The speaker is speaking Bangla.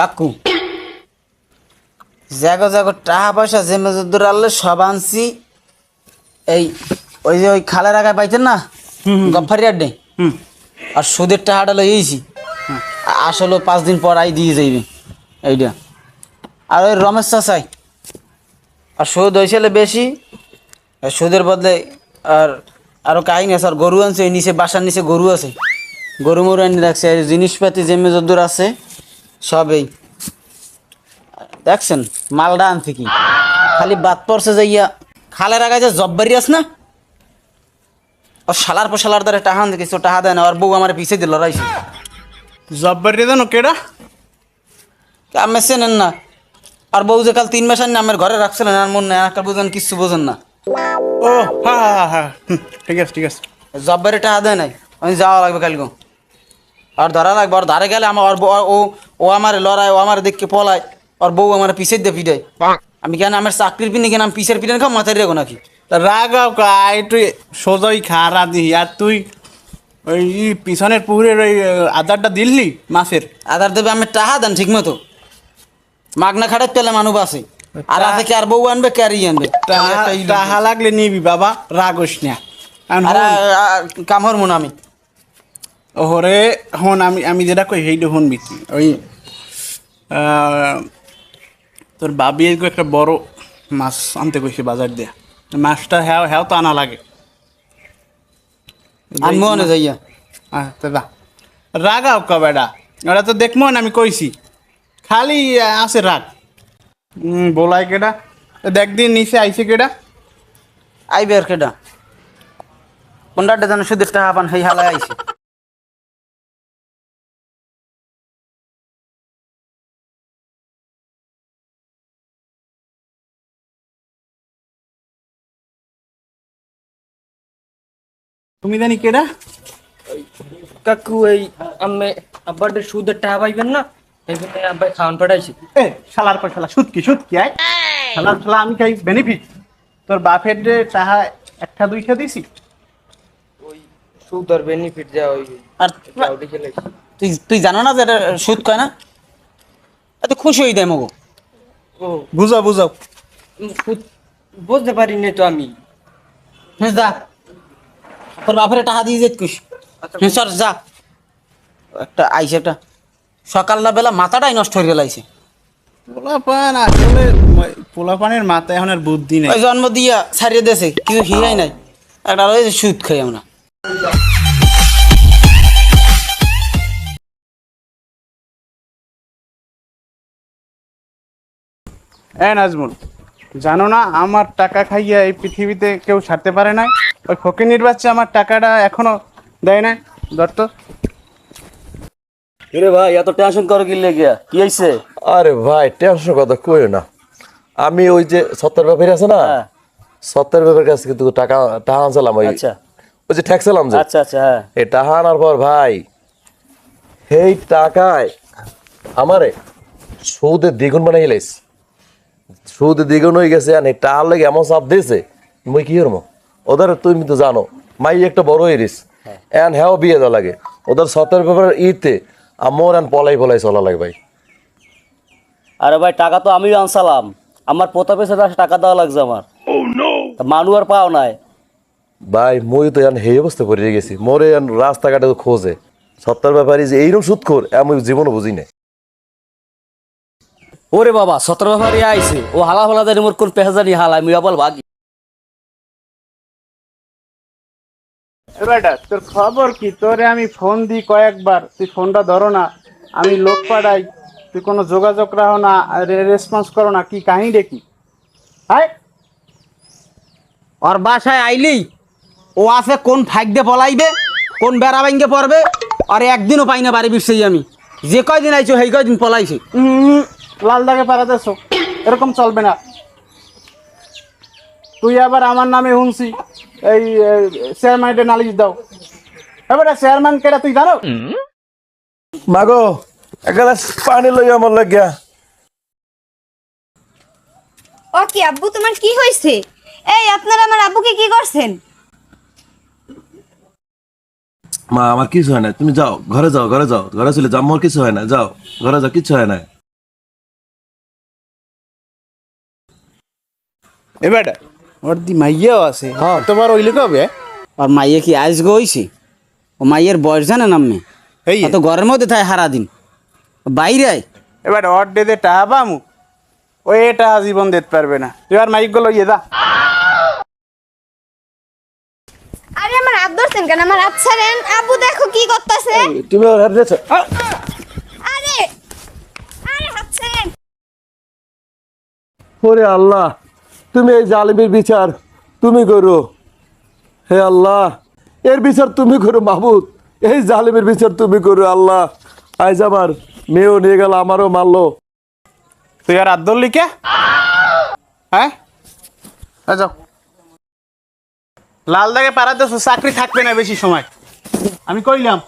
কাকু। জাগো জাগো টাকা পয়সা যে মজুদুর আনলে সব আনছি। এই ওই যে ওই খালের আগায় পাইতেন না? গফারি আড্ডে? হুম। আর সুদের টাকাটা লইয়েছি আসলে পাঁচ দিন পর আই দিয়ে যাইবে। এইটা আর ওই রমেশ চাচাই। আর সুদ হয়েছিল বেশি। আর সুদের বদলে আর আরও কাহিনী আছে আর গরু আনছে ওই নিচে বাসার নিচে গরু আছে। গরু মরু আনি রাখছে আর জিনিসপাতি যে মেজদুর আছে। সবই। দেখছেন মালটা আনছে কি? খালি বাদ পড়ছে যাইয়া খালের আগে যে জব্বারি আছে না? ও শালার পর শালার দ্বারা টাহা আনতে কিছু টাহা দেয় না আর বউ আমার পিছিয়ে দিল রাইছে। জব্বারি জানো কেডা? আমি চেনেন না। আর বউ যে কাল তিন মাস আনি আমার ঘরে রাখছিলেন আর মন নেই একটা বুঝেন কিচ্ছু বোঝেন না। ও হ্যাঁ হ্যাঁ হ্যাঁ হ্যাঁ ঠিক আছে ঠিক আছে। জব্বারে টাহা দেয় নাই আমি যাওয়া লাগবে কালকে। আর ধরা লাগবে আর ধারে গেলে আমার ও ও আমার লড়াই ও আমার দেখকে পলায় আর বউ আমার পিছের দিয়ে পিটায়। আমি কেন আমার চাকরির পিনে কেন আমি পিছের পিঠে খাও মাথায় রেখো নাকি? রাগাও কা তুই সোজাই খা রাধি। আর তুই ওই পিছনের পুকুরের ওই আহ, আদারটা দিল্লি মাছের? আধার দেবে আমি টাহা দেন ঠিক মতো। মাগনা খাটার পেলে মানুষ আছে আর আছে কি আর বউ আনবে ক্যারি আনবে? তাহা লাগলে নিবি বাবা রাগস না। কাম হরমো আমি। ওরে হন আমি আমি যেটা কই সেইটা শুনবি। ওই আহ, তোর বাবি একটা বড় মাছ আনতে কইছে বাজার দিয়া। মাছটা হ্যাঁ হ্যাঁ তো আনা লাগে। আনব না। যাইয়া। আচ্ছা দা রাগাও কা ওরা তো দেখব না আমি কইছি। খালি আছে রাগ। বলাই কেডা? দেখ দিন নিচে আইছে কেডা? আইবে আর কেডা? কোনটা যেন সুদের টাকা পান সেই হালায় আইছে। তুমি জানি কেডা? কাকু এই আমি আব্বার সুদের টাকা পাইবেন না? এই জন্য আব্বাই খাওয়ান পাঠাইছি। এ শালার পর শালা সুদ কি সুদ কি আয়? শালার শালা আমি খাই বেনিফিট তোর বাপের যে টাহা একটা দুইটা দিছি? ওই সুদ আর বেনিফিট যা ওই আর তুই তুই জানো না যে এটা সুদ কয় না? এত খুশি হয়ে দেয় মগো। ও। বুঝাও বুঝাও। সুদ বুঝতে পারিনি তো আমি। হ্যাঁ যা। তোর বাপরে টাকা দিয়ে যেত কুস সর যা। একটা আইছে একটা। সকালটা বেলা মাথাটাই নষ্ট হয়ে গেলাইছে। পোলাপান আসলে পোলাপানের মাথায় এখন আর বুদ্ধি নেই। জন্ম দিয়া ছাড়িয়ে দেছে কিছু হিয়াই নাই। একটা যে সুদ খাই আমরা। এ নাজমুল। জানো না আমার টাকা খাইয়া এই পৃথিবীতে কেউ ছাড়তে পারে না ওই ফকির বাচ্চা আমার টাকাটা এখনও দেয় না ধর তো। কিরে ভাই এত টেনশন করো কি লেগে? কি হইছে? আরে ভাই টেনশন কথা কই না। আমি ওই যে সত্তর ব্যাপারী আছে না হ্যাঁ। সত্তর ব্যাপারের কাছে কিন্তু টাকা টাকা আনছিলাম ওই আচ্ছা। ওই যে ঠেকছিলাম যে। আচ্ছা আচ্ছা হ্যাঁ। এই টাকা আনার পর ভাই সেই টাকায় আমারে সুদে দ্বিগুণ বানাই লাইস সুদে দ্বিগুণ হয়ে গেছে আর টাকার লাগে এমন চাপ দিয়েছে মুই কি করব? ওদের তুমি তো জানো মাই একটা বড় এরিস এন হ্যাঁ বিয়ে দেওয়া লাগে। ওদের সত্তর ব্যাপারের ইতে আমার এন পলাই পলাই চলা লাগে ভাই। আরে ভাই টাকা তো আমিও আনসালাম আমার প্রতাপের সাথে টাকা দেওয়া লাগছে আমার। তা মানু আর পাও নাই। ভাই মই তো এন সেই অবস্থা করে গেছি। মোরে এন রাস্তাঘাটে তো খোঁজে। সত্তর ব্যাপারী যে এইরকম সুদ কর আমি জীবনও বুঝি নাই। ওরে বাবা সতেরো ব্যাপারে আইছে। ও হালা হালা জানি মোর কোন পেশা জানি হালা আমি আবার ভাগি বেটা তোর খবর কি? তোরে আমি ফোন দিই কয়েকবার তুই ফোনটা ধরো না। আমি লোক পাঠাই তুই কোনো যোগাযোগ রাখো না রেসপন্স করো না কি কাহিনী দেখি হাই! ওর বাসায় আইলি ও আছে কোন ফাইক দিয়ে পলাইবে কোন বেড়া ভাঙ্গে পড়বে আর একদিনও পাই না বাড়ি বিরছেই আমি। যে কয়দিন আইছো সেই কয়দিন পলাইছে। লাল দাগে পারাতেছো এরকম চলবে না। তুই আবার আমার নামে শুনছি এই চেয়ারম্যানের নালিশ দাও। এবারে চেয়ারম্যান কেটা তুই জানো? মাগো এক গ্লাস পানি লই আমার লাগিয়া। ও কি আব্বু তোমার কি হয়েছে এই আপনারা আমার আব্বুকে কি করছেন? মা আমার কিছু হয় না তুমি যাও ঘরে যাও ঘরে যাও। ঘরে চলে যাও আমার কিছু হয় না যাও ঘরে যাও কিছু হয় না এবার ওর দি মাইয়াও আছে। হ্যাঁ তোমার ওইলে কবে? আর মাইয়ে কি আইস গইছে? ও মাইয়ের বয়স জানে নামে এই। তো ঘরের মধ্যে থাকে সারা দিন বাইরে আয়। এবার ওর ডেতে টাকা পামু ওই এটা জীবন দিতে পারবে না। তুই আর মাইকগুলো ইয়ে দা। আরে আমার হাত ধরছেন কেন? আমার হাত ছাড়েন। আব্বু দেখো কি করতেছে। তুমি ওর হাত দিয়েছ? আরে আরে হাত ছাড়েন। ওরে আল্লাহ। তুমি এই জালিমের বিচার তুমি করো। হে আল্লাহ, এর বিচার তুমি করো মাহবুদ এই জালিমের বিচার তুমি করো, আল্লাহ। আজ আমার মেয়েও নিয়ে গেল, আমারও মারলো। তুই আর ধরলি কে হ্যাঁ? যাও। লাল দাগে পাড়াতে চাকরি থাকবে না বেশি সময়। আমি কইলাম।